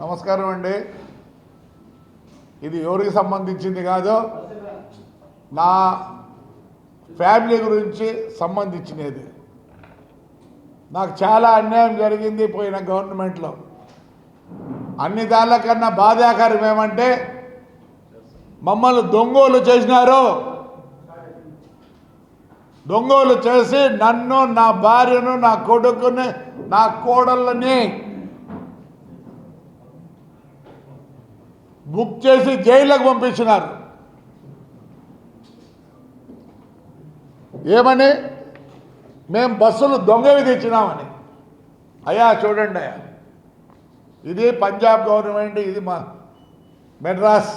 నమస్కారం అండి. ఇది ఎవరికి సంబంధించింది కాదు నా ఫ్యామిలీ గురించి సంబంధించినది. నాకు చాలా అన్యాయం జరిగింది పోయిన గవర్నమెంట్లో. అన్ని దానికన్నా బాధాకరం ఏమంటే మమ్మల్ని దొంగోలు చేసినారు. దొంగోలు చేసి నన్ను నా భార్యను నా కొడుకుని నా కోడళ్ళని బుక్ చేసి జైళ్ళకు పంపించినారు. ఏమని? మేము బస్సులు దొంగవి తెచ్చినామని అయ్యా చూడండి అయ్యా. ఇది పంజాబ్ గవర్నమెంట్ ఇది మా మెడ్రాస్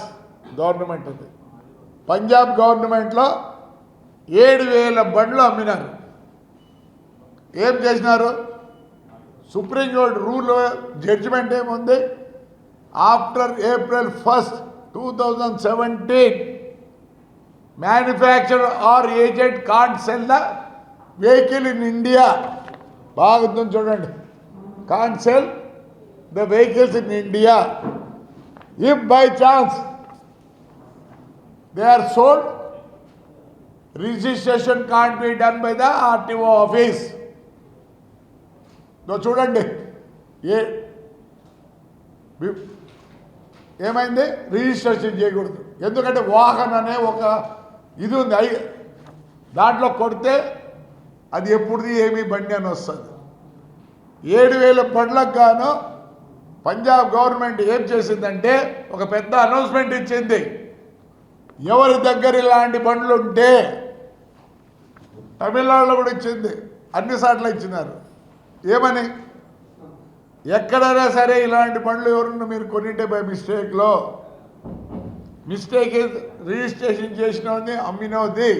గవర్నమెంట్ ఇది పంజాబ్ గవర్నమెంట్లో ఏడు వేల బండ్లు అమ్మినారు. ఏం చేసినారు? సుప్రీంకోర్టు రూల్ జడ్జిమెంట్ ఏముంది? after April first two thousand seventeen manufacture or agent can't sell the vehicle in India బాగుంది చూడండి can't sell the vehicles in India if by chance they are sold registration can't be done by the RTO office ఇదో చూడండి ఏ వి- ఏమైంది? Registration చేయకూడదు. ఎందుకంటే వాహన్ అనే ఒక ఇది ఉంది. ఐ దాంట్లో కొడితే అది ఎప్పుడుది ఏమి బండి అని వస్తుంది. ఏడు వేల బండ్లకు గాను పంజాబ్ గవర్నమెంట్ ఏం చేసిందంటే ఒక పెద్ద అనౌన్స్మెంట్ ఇచ్చింది. ఎవరి దగ్గర ఇలాంటి బండ్లు ఉంటే తమిళనాడులో కూడా ఇచ్చింది. అన్ని సార్లు ఇచ్చినారు. ఏమని? ఎక్కడైనా సరే ఇలాంటి బండ్లు ఎవరన్నా మీరు కొనింటే బై మిస్టేక్లో మిస్టేక్ రిజిస్ట్రేషన్ చేసినది అమ్మినది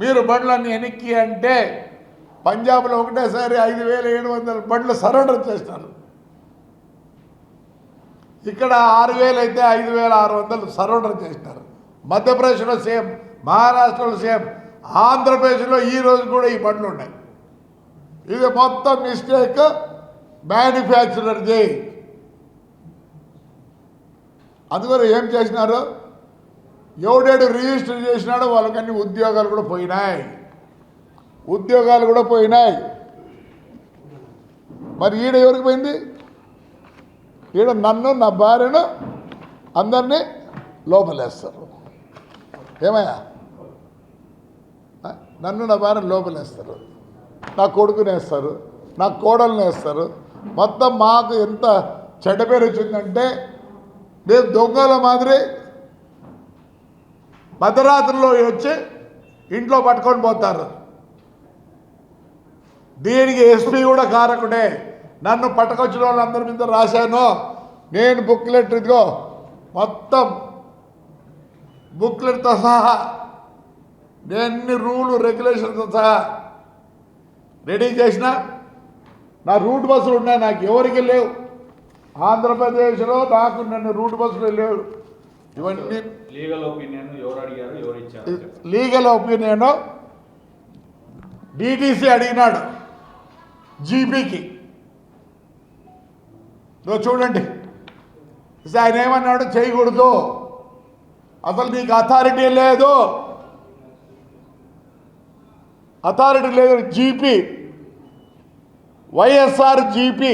మీరు బండ్లన్నీ వెనక్కి అంటే పంజాబ్లో ఒకటేసారి ఐదు వేల ఏడు వందల బండ్లు సరెండర్ చేస్తారు. ఇక్కడ ఆరు వేలు అయితే ఐదు వేల ఆరు వందలు సరెండర్ చేసినారు. మధ్యప్రదేశ్లో సేమ్ మహారాష్ట్రలో సేమ్ ఆంధ్రప్రదేశ్లో ఈ రోజు కూడా ఈ బండ్లు ఉన్నాయి. ఇది మొత్తం మిస్టేక్ మ్యానుఫ్యాక్చరర్ది అందువల్ల ఏం చేసినారు? ఎవడేడు రిజిస్టర్ చేసినాడో వాళ్ళకన్నీ ఉద్యోగాలు కూడా పోయినాయి. ఉద్యోగాలు కూడా పోయినాయి. మరి ఈడ ఎవరికి పోయింది? ఈడ నన్ను నా భార్యను అందరినీ లోపలేస్తారు. ఏమయ్యా? నన్ను నా భార్యను లోపలేస్తారు. నా కొడుకునేస్తారు నా కోడల్ని వేస్తారు. మొత్తం మాకు ఎంత చెడ్డ పేరు వచ్చిందంటే మేము దొంగల మాదిరి మధ్యరాత్రిలో వచ్చి ఇంట్లో పట్టుకొని పోతారు. దీనికి ఎస్పీ కూడా కారకుడే. నన్ను పట్టుకొచ్చిన వాళ్ళందరి మీద రాశాను. నేను బుక్లెట్ ఇదిగో మొత్తం బుక్లెట్తో సహా నేను రూలు రెగ్యులేషన్తో సహా రెడీ చేసిన నా రూట్ బస్సులు ఉన్నాయి నాకు ఎవరికి లేవు. ఆంధ్రప్రదేశ్లో నాకు నన్ను రూట్ బస్సులు లేవు ఇవన్నీ లీగల్ ఒపీనియన్ ఎవరు అడిగారు ఎవరు ఇచ్చారు? లీగల్ ఒపీనియన్ డిటిసి అడిగినాడు జీపీకి. నువ్వు చూడండి. ఆయన ఏమన్నాడు? చేయకూడదు. అసలు నీకు అథారిటీ లేదు. అథారిటీ లేదు. GP YSR GP.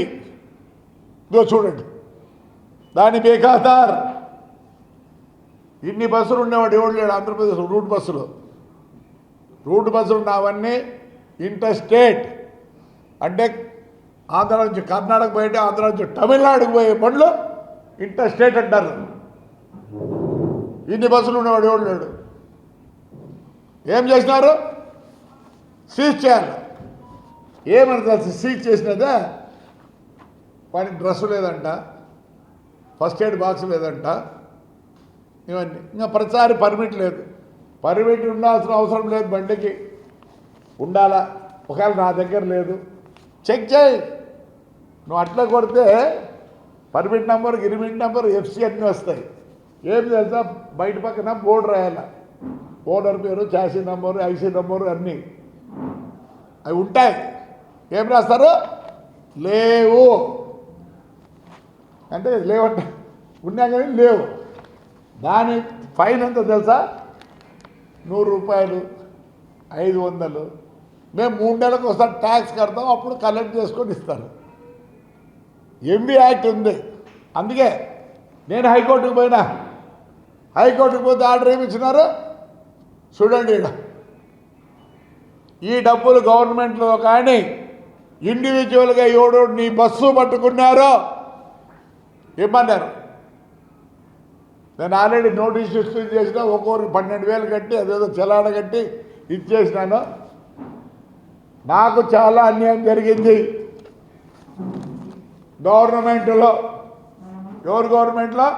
ఇదో చూడండి. దాని బేఖాతార్. ఇన్ని బస్సులు ఉండేవాడు ఎవడు లేడు? ఆంధ్రప్రదేశ్ రూట్ బస్సులు. రూట్ బస్సులు ఉన్నవన్నీ ఇంటర్ స్టేట్ అంటే ఆంధ్ర నుంచి కర్ణాటక పోయి ఆంధ్ర నుంచి తమిళనాడుకు పోయే బండ్లు ఇంటర్ స్టేట్ అంటారు. ఇన్ని బస్సులు ఉన్నవాడు ఎవడు లేడు? ఏం చేసినారు? సీజ్ చేయాలి. ఏమనుకోవాల్సి సీజ్ చేసినదా? వాడికి డ్రెస్ లేదంట ఫస్ట్ ఎయిడ్ బాక్స్ లేదంట ఇవన్నీ. ఇంకా ప్రతిసారి పర్మిట్ లేదు. పర్మిట్ ఉండాల్సిన అవసరం లేదు బండికి. ఉండాలా? ఒకవేళ నా దగ్గర లేదు. చెక్ చేయి. నువ్వు అట్లా కొడితే పర్మిట్ నెంబర్ గిరిమిట్ నెంబర్ ఎఫ్సి అన్నీ వస్తాయి. ఏం తెలుసా? బయట పక్కన బోర్డు రాయాల. ఓనర్ పేరు చాసీ నెంబరు ఐసీ నెంబరు అన్నీ. అవి ఉంటాయి. ఏం రాస్తారు? లేవు. అంటే లేవంట. ఉన్నా కానీ లేవు. దాని ఫైన్ ఎంత తెలుసా? నూరు రూపాయలు ఐదు వందలు. మేము మూడు నెలలకు ఒకసారి ట్యాక్స్ కడతాం అప్పుడు కలెక్ట్ చేసుకొని ఇస్తారు. ఎంబీ యాక్ట్ ఉంది. అందుకే నేను హైకోర్టుకు పోయినా. హైకోర్టుకు పోతే ఆర్డర్ ఏమి ఇచ్చినారు? చూడండి ఈ డబ్బులు గవర్నమెంట్లో కానీ ఇండివిజువల్గా ఎవడు నీ బస్సు పట్టుకున్నారో ఇమ్మన్నారు నేను ఆల్రెడీ నోటీస్ ఇష్యూ చేసిన ఒక్కొక్కరికి పన్నెండు వేలు కట్టి అదేదో చలాడ కట్టి ఇచ్చేసినాను నాకు చాలా అన్యాయం జరిగింది గవర్నమెంట్లో ఎవరు గవర్నమెంట్లో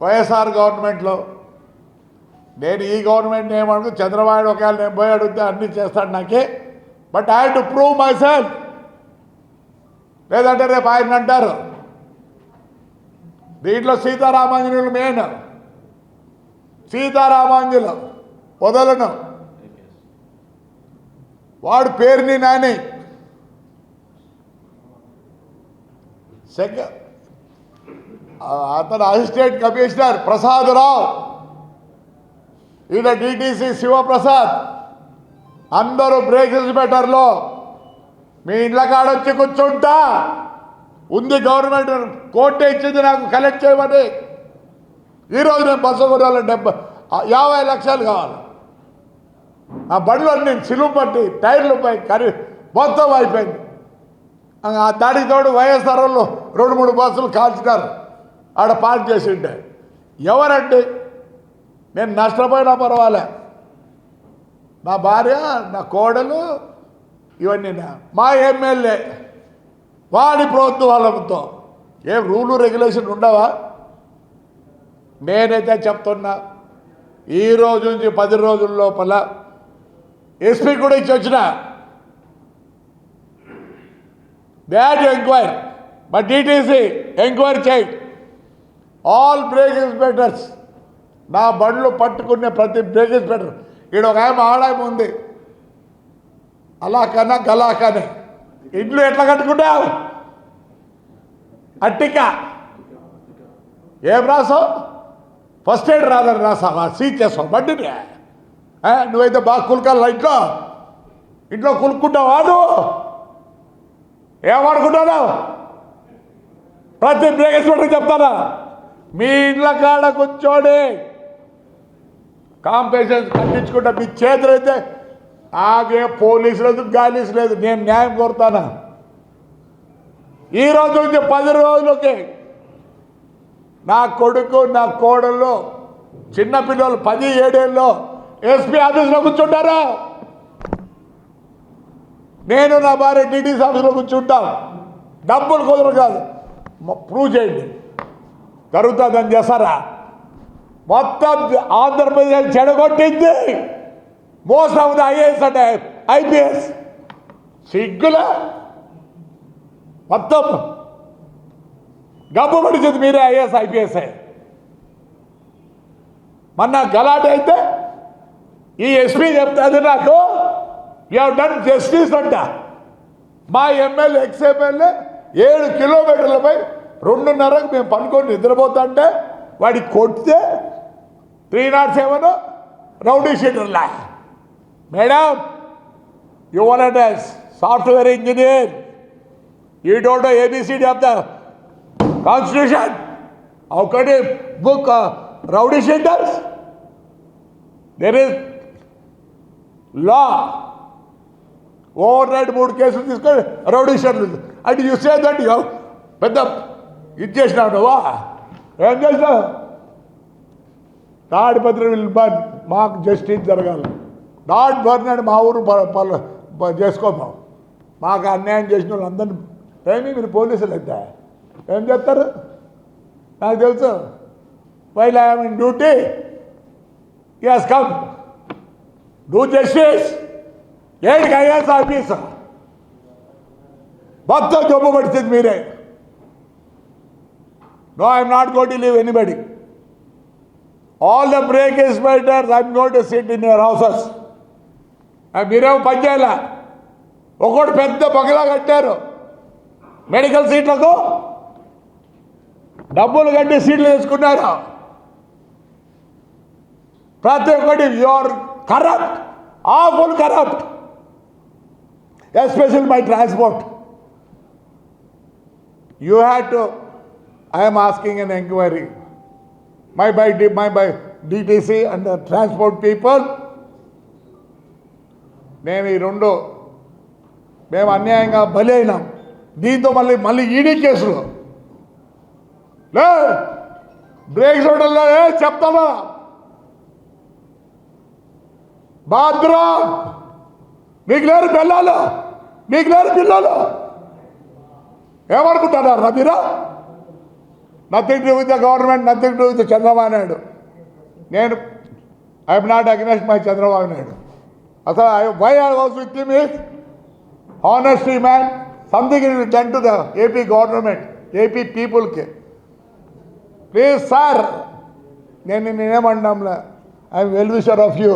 వైఎస్ఆర్ గవర్నమెంట్లో నేను ఈ గవర్నమెంట్ ఏమనుకో చంద్రబాబు ఒకవేళ నేను పోయి అడిగితే అన్నీ చేస్తాడు నాకే but I to prove myself లేదంటే రేపు ఆయన అంటారు. దీంట్లో సీతారామాంజనులు మెయిన్ సీతారామాంజులు వదలను వాడు పేరుని నాని. సెక అతను అసిస్టెంట్ కమిషనర్ ప్రసాద్ రావు ఈయన డిటీసీ శివప్రసాద్. అందరూ బ్రేక్ బెటర్లో మీ ఇండ్ల కాడొచ్చి కూర్చుంటా. ఉంది గవర్నమెంట్ కోర్టే ఇచ్చింది నాకు కలెక్ట్ చేయమని. ఈరోజు నేను బస్సు కొనాలి డెబ్బై యాభై లక్షలు కావాలి. ఆ బండ్లు నేను సిలువు పట్టి టైర్లు పై కరి మొత్తం అయిపోయింది. ఆ దాడితోడు తోడు వైఎస్ఆర్ వాళ్ళు రెండు మూడు బస్సులు కాల్చినారు. ఆడ పార్క్ చేసి ఉంటే ఎవరండి? నేను నష్టపోయినా పర్వాలే. నా భార్య నా కోడలు ఇవన్నీ నా- మా ఎమ్మెల్యే వాడి ప్రోత్సాహంతో ఏం రూలు రెగ్యులేషన్ ఉండవా? నేనైతే చెప్తున్నా ఈ రోజు నుంచి పది రోజుల లోపల ఎస్పీ కూడా ఇచ్చి వచ్చిన. That enquire but DTC enquiry చేయి ఆల్ బ్రేక్ ఇన్స్పెక్టర్స్ నా బండ్లు పట్టుకునే ప్రతి బ్రేక్ ఇన్స్పెక్టర్ ఈడ ఒక ఆయన ఆడాయమ ఉంది. అలా కన్నా గలా కానీ ఇంట్లో ఎట్లా కట్టుకుంటావు? అట్టిక. ఏం రాసావు? ఫస్ట్ ఎయిడ్ రాదని రాసావా? సీజ్ చేసావు? బండి నువ్వైతే బాగా కులకాల ఇంట్లో? ఇంట్లో కులుక్కుంటావా నువ్వు? ఏమనుకుంటున్నావు ప్రతి బ్రేక్ ఇన్స్పెక్టర్ చెప్తానా? మీ ఇంట్లో కాడ కూర్చోడే. కాంపెన్సేషన్ కట్టించుకుంటే మీ చేతులు అయితే నాకే పోలీసు లేదు గాలీసు లేదు నేను న్యాయం కోరుతానా? ఈ రోజు నుంచి పది రోజులకి నా కొడుకు నా కోడళ్ళు చిన్నపిల్లలు పది ఏడేళ్ళు ఎస్పీ ఆఫీస్లో కూర్చుంటారా? నేను నా భార్య టీటీసీ ఆఫీస్లో కూర్చుంటాం. డబ్బులు కుదరదు కాదు. ప్రూవ్ చేయండి. జరుగుతుందని చేస్తారా? మొత్తం ఆంధ్రప్రదేశ్ చెడగొట్టింది. మోస్ట్ ఆఫ్ ద ఐఏఎస్ అంటే ఐపీఎస్. సిగ్గుల? మొత్తం గబ్బు పడిచింది మీరే ఐఏఎస్ ఐపీఎస్ మొన్న గలాట అయితే ఈ ఎస్పీ చెప్తాది నాకు యూ డన్ జస్టిస్ అంట. మా ఎమ్మెల్యే ఎక్స్ ఎమ్మెల్యే ఏడు కిలోమీటర్లపై రెండున్నరకు మేము పనుకొని నిద్రపోతుంటే వాడికి కొడితే three not seven rowdy షీటర్లా madam you want software engineer you don't ABCD of the constitution ఒకటి book rowdy sheeters there is law overnight మూడు కేసులు తీసుకొని రౌడీ షీటర్లు అంటే యూ సే దట్ పెద్ద ఇది చేసినావు నువ్వా? ఏం చేసినావు? Tadipatri will burn. మాకు జస్టిస్ జరగాలి. నాట్ బర్న్ అని మా ఊరు ప- చేసుకోదాం మాకు అన్యాయం చేసిన వాళ్ళందరినీ ఏమి? మీరు పోలీసులు అయితే. ఏం చేస్తారు? నాకు తెలుసు. While I'm in duty yes come do justice ఏంటి ఐఎస్ ఆఫీస్ మొత్తం జబ్బు పడుతుంది మీరే. No I'm not got to leave anybody all the brake inspectors I'm got to sit in your houses మీరేమో పని చేయాల ఒకటి పెద్ద బగలా కట్టారు. మెడికల్ సీట్లకు డబ్బులు కట్టి సీట్లు వేసుకున్నారు? ప్రతి ఒక్కటి your corrupt awful corrupt special my transport you had to I'm asking an enquiry my by my by DTC and transport people నేను ఈ రెండు మేము అన్యాయంగా బలి అయినాం. దీంతో మళ్ళీ మళ్ళీ ఈడీ కేసులు. లే బ్రేక్స్ హోటల్లో ఏ చెప్తావా? బాద్రా మీకు లేరు పిల్లలు మీకు లేరు పిల్లలు. ఏమనుకుంటారా మీరా nothing to with the government nothing to with Chandrababu Naidu నేను I'm not against my Chandrababu Naidu అసలు why are was with him is honesty man something is done to the AP government AP పీపుల్కి please sir నేను నేనేమంటాంలే I'm well wisher of you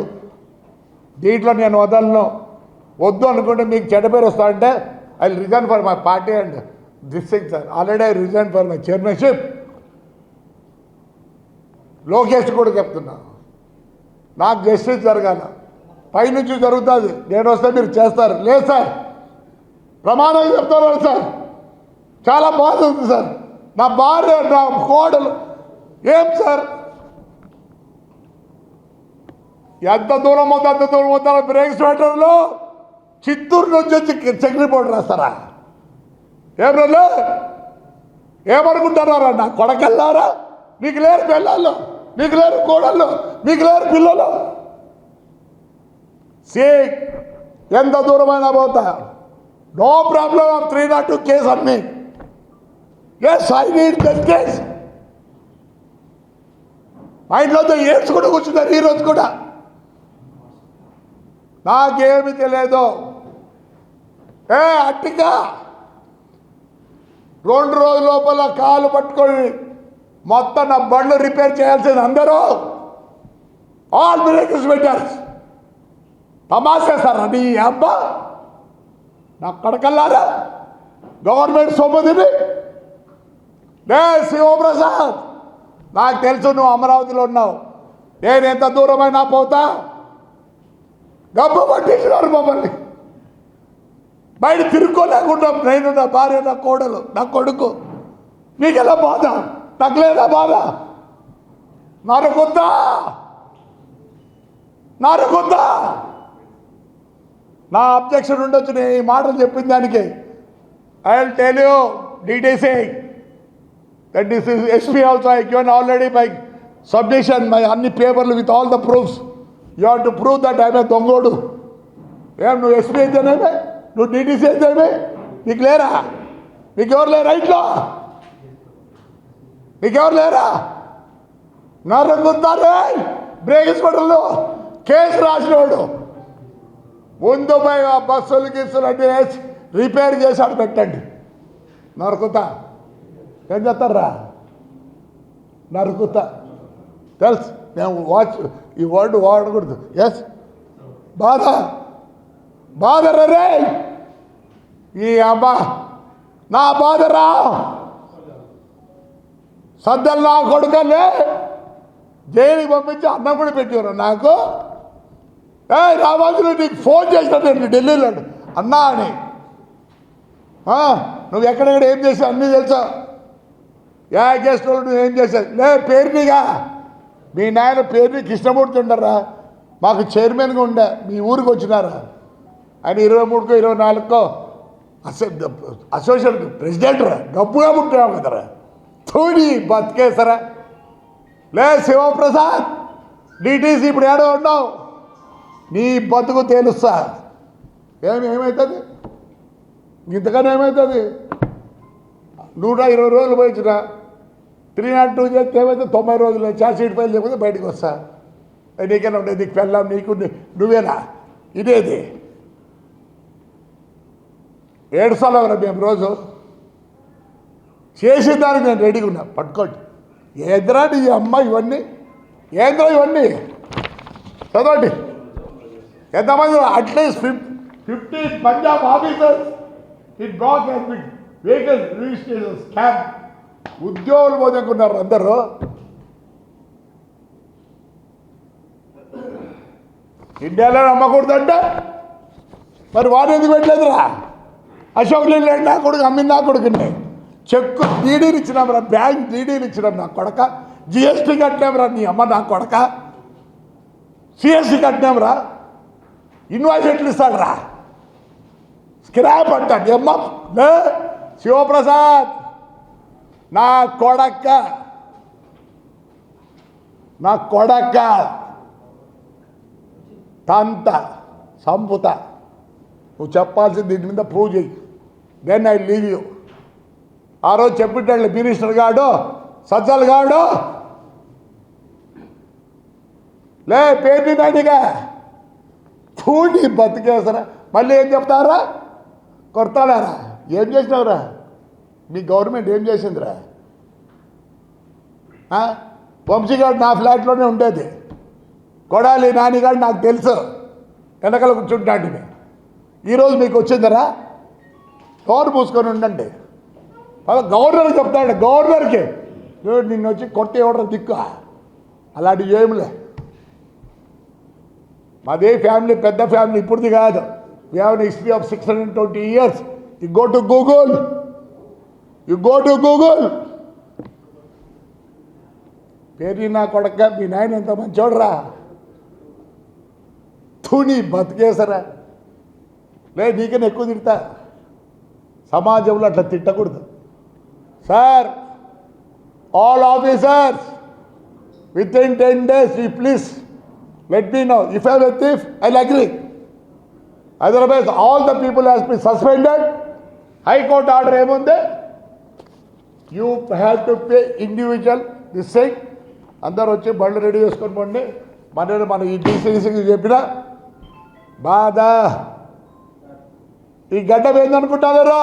దీంట్లో నేను వదలను. వద్దు అనుకుంటే మీకు చెడ్డ పేరు వస్తా అంటే I resign for my party and this thing sir already I resign for my chairmanship Lokesh కూడా చెప్తున్నా. నాకు జస్టిస్ జరగాల. పైనుంచి జరుగుతుంది. నేను వస్తే మీరు చేస్తారు. లేదు సార్. ప్రమాణం చెప్తాను సార్. చాలా బాధ ఉంది సార్. నా భార్య నా కోడలు. ఏం సార్? ఎంత దూరం అవుతా అంత దూరం అవుతారో బ్రేక్ స్వేటర్లో చిత్తూరు నుంచి వచ్చి చక్రీ బోర్డు రాస్తారా? ఏం రోజు ఏమనుకుంటున్నారా? నా కొడకల్లారా? మీకు లేరు పిల్లలు మీకు లేరు కోడళ్ళు మీకు లేరు పిల్లలు. సే ఎంత దూరమైనా పోతా. No problem of three not two case అన్ని ఎస్ ఐ నీడ్ జస్టిస్ మా ఇంట్లో ఏడ్చుకుంటూ కూర్చున్నారు ఈరోజు కూడా. నాకేమి తెలియదు ఏ అట్టిగా రెండు రోజుల లోపల కాలు పట్టుకొని మొత్తం నా బండ్లు రిపేర్ చేయాల్సింది అందరూ. ఆల్ మిరేకల్స్ పెట్టారు. తమాషేస్తారు అది అబ్బా. నా కడకల్లారా గవర్నమెంట్ సొమ్ముదిని లే శివప్రసాద్ నాకు తెలుసు నువ్వు అమరావతిలో ఉన్నావు. నేను ఎంత దూరమైనా పోతా. గబ్బు పట్టించినారు మమ్మల్ని. బయట తిరుక్కోలేకుండా నేను నా భార్య నా కోడలు నా కొడుకు. నీకెలా బాధ? నాకు లేదా బాధ? నరకొద్దా? నరకొద్దా? నా అబ్జెక్షన్ ఉండొచ్చు నేను ఈ మాటలు చెప్పిన దానికి. I will tell you details that is SP also I given already by submission my అన్ని పేపర్లు with all the proofs you have to prove that I'm దొంగోడు. ఏం నువ్వు ఎస్పీ అయితేనేమే? నువ్వు డీటీసీ అయితేనే నీకు లేరా? నీకు ఎవరు లేరా రైట్లో మీకెవరు లేరా? నరకుంటారే బ్రేక్ హాస్పిటల్లో కేసు రాసినోడు. ముందు పోయి ఆ బస్సులు గిస్సులు అన్నీ వేసి రిపేర్ చేసి పెట్టండి. నరుకుతా. ఏం చేస్తారా నరుకుతా. తెలుసు. మేము వాచ్ ఈ వర్డ్ వాడకూడదు. ఎస్ బాధ? బాధ రే ఈ అమ్మ. నా బాధరా సద్దలు నా కొడుకలే జైలుకి పంపించి అన్నం కూడా పెట్టారు నాకు. ఏ రామాజులు నీకు ఫోన్ చేసినట్టు ఢిల్లీలో అన్నా అని. నువ్వు ఎక్కడెక్కడ ఏం చేసావు అన్నీ తెలుసా? ఏ గెస్ట్లో నువ్వు ఏం చేసావు? లే పేరునిగా మీ నాయన పేరుని కృష్ణమూర్తి ఉండరా? మాకు చైర్మన్గా ఉండే మీ ఊరికి వచ్చినారా? ఆయన ఇరవై మూడుకో ఇరవై నాలుగుకో అసో అసోసియేట్ ప్రెసిడెంట్ రా. గబ్బుగా పుట్టావు కదరా. తోడి బతికేసరా లే శివప్రసాద్ డిటీసీ ఇప్పుడు ఏడో ఉన్నావు. నీ బతుకు తేలుస్తా. ఏమి ఏమవుతుంది ఇంతకన్నా ఏమవుతుంది నూట ఇరవై రోజులు పోయించిన త్రీ నాట్ టూ చేస్తే ఏమైతే తొంభై రోజులు ఛార్జ్ ఫైల్ లేకపోతే బయటకు వస్తా. నీకైనా ఉండేది? నీకు పెళ్ళాం నీకు నువ్వేనా? ఇదేది. ఏడు సార్లు మేము రోజు? చేసేదానికి నేను రెడీగా ఉన్నా. పట్టుకోండి. ఏంద్రా నీ అమ్మ ఇవన్నీ? ఏంద్రా ఇవన్నీ? చదవండి. ఎంతమంది at least fif fifty Punjab officers in block has vehicle registration scam ఉద్యోగులు పోదనుకున్నారు అందరూ. ఇండియాలో అమ్మకూడదంటే మరి వాడు ఎందుకు పెట్టలేదురా? అశోక్ లేండి నా కొడుకు అమ్మిందా నా కొడుకుని. చెక్కు డీడీలు ఇచ్చినాం రా బ్యాంక్ డీడీలు ఇచ్చినాం నా కొడక. జిఎస్టీ కట్టినాం రా నీ అమ్మ నా కొడక. సిఎస్టీ కట్టినాం రా. ఇన్వాయిస్ ఎట్లు ఇస్తాడరా స్క్రాప్ స్క్రాప్ అంటాడు అమ్మ. శివప్రసాద్ నా కొడక్క నా కొడక్క తంత సంపుత. నువ్వు చెప్పాల్సింది దీని మీద ప్రూవ్ చేయి. దెన్ ఐ లీవ్ యూ ఆ రోజు చెప్పిట్టాడు మినిస్టర్ గాడు సజ్జలు గాడు. లే పేరు నాటిగా. చూడి బతికేసరా. మళ్ళీ ఏం చెప్తారా? కొడతాడారా? ఏం చేసినావురా? మీ గవర్నమెంట్ ఏం చేసిందిరా? వంశీగాడు నా ఫ్లాట్లోనే ఉండేది. కొడాలి నానిగాడు నాకు తెలుసు. వెనకాల కూర్చుంటాడు ఈరోజు మీకు వచ్చిందరా? డోర్ మూసుకొని ఉండండి. గవర్నర్ చెప్తాడు గవర్నర్కి. "ఏయ్, నిన్ను వచ్చి కొట్టి ఇవ్వడం దిక్కు. అలాంటివి ఏమిలే. మాదే ఫ్యామిలీ పెద్ద ఫ్యామిలీ ఇప్పుడుది కాదు. We have history of six hundred twenty years you go to Google you go to Google పేరు నా కొడక మీ నాయన ఎంత మంచోడరా. తుని బతికేసరా లే నీకన్నా ఎక్కువ తిడతా. సమాజంలో అట్లా తిట్టకూడదు. Sir all officers within ten days ఈ please let me know if I thief I agree otherwise all the people has be suspended high court order ఏముంది? You have to pay individual this thing అందరు వచ్చి బండ్లు ready చేసుకొని పోండి. మన మన ఈ డీసీసీకి చెప్పిన. బాధ. ఈ గడ్డ ఏందనుకుంటారు?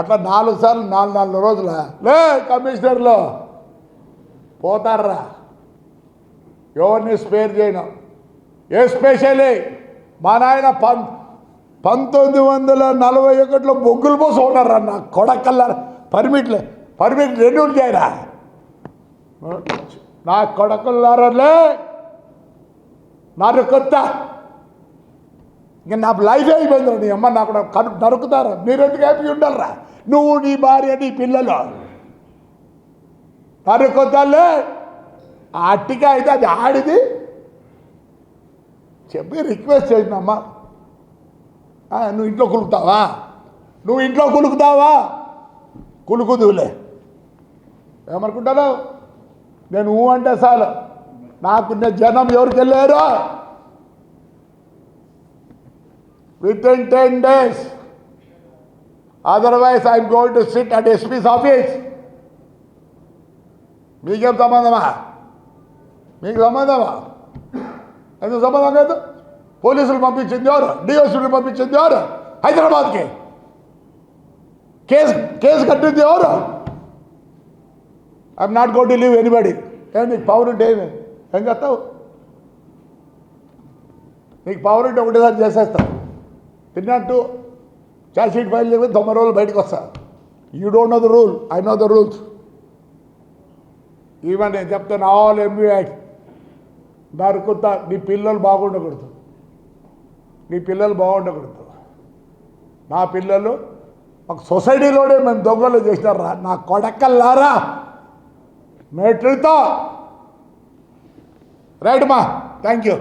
అట్లా నాలుగు సార్లు నాలుగు నాలుగు రోజుల లే కమిషనర్లో పోతారా ఎవరిని స్పేర్ చేయను. ఎస్పెషల్లీ మా నాయన పం పంతొమ్మిది వందల నలభై ఒకటిలో బొగ్గులు పోసి ఉన్నారా నా కొడకల్లా. పర్మిట్లే పర్మిట్ రెన్యూల్ చేయరా నా కొడకల్లారలే నాకు కొత్త. ఇంక నా లైఫ్ అయిపోయింది అమ్మ నాకు కను నరుకుతారా? మీరు ఎందుకు హ్యాపీ ఉండాలరా? నువ్వు నీ భార్య నీ పిల్లలు. నరుకొద్దాలే ఆ అట్టిక అయితే అది ఆడిది. చెప్పి రిక్వెస్ట్ చేసినమ్మా. నువ్వు ఇంట్లో కులుకుతావా? నువ్వు ఇంట్లో కులుకుతావా? కులుకుదువులే. ఏమనుకుంటాను నేను ఊ అంటే చాలు. నాకున్న జనం ఎవరికి వెళ్ళారో within ten days otherwise I'm going to sit at SP's office మీకేం సంబంధమా మీకు సంబంధమా ఎందుకు సంబంధం కాదు పోలీసులు పంపించింది ఎవరు? డిఎస్పీలు పంపించింది ఎవరు? హైదరాబాద్కి. కేసు కేసు కట్టింది ఎవరు? I'm not go to leave anybody ఏ నీకు పవర్ ఉంటే ఏమి? ఏం చేస్తావు? నీకు పవర్ ఉంటే ఒకటేసారి చేసేస్తావు. తిన్నట్టు ఛార్జ్ షీట్ ఫైల్ చేయకపోతే తొంభై రోజులు బయటకు వస్తా. You don't know the rule I know the rules even నేను చెప్తాను ఆల్ ఎంబీ యాక్ట్ నరుకుతా నీ పిల్లలు బాగుండకూడదు. నీ పిల్లలు బాగుండకూడదు. నా పిల్లలు ఒక సొసైటీలోనే మేము దొంగలు చేసినారా? నా కొడకల్లారా? మెట్రితో. రైట్ మా థ్యాంక్ యూ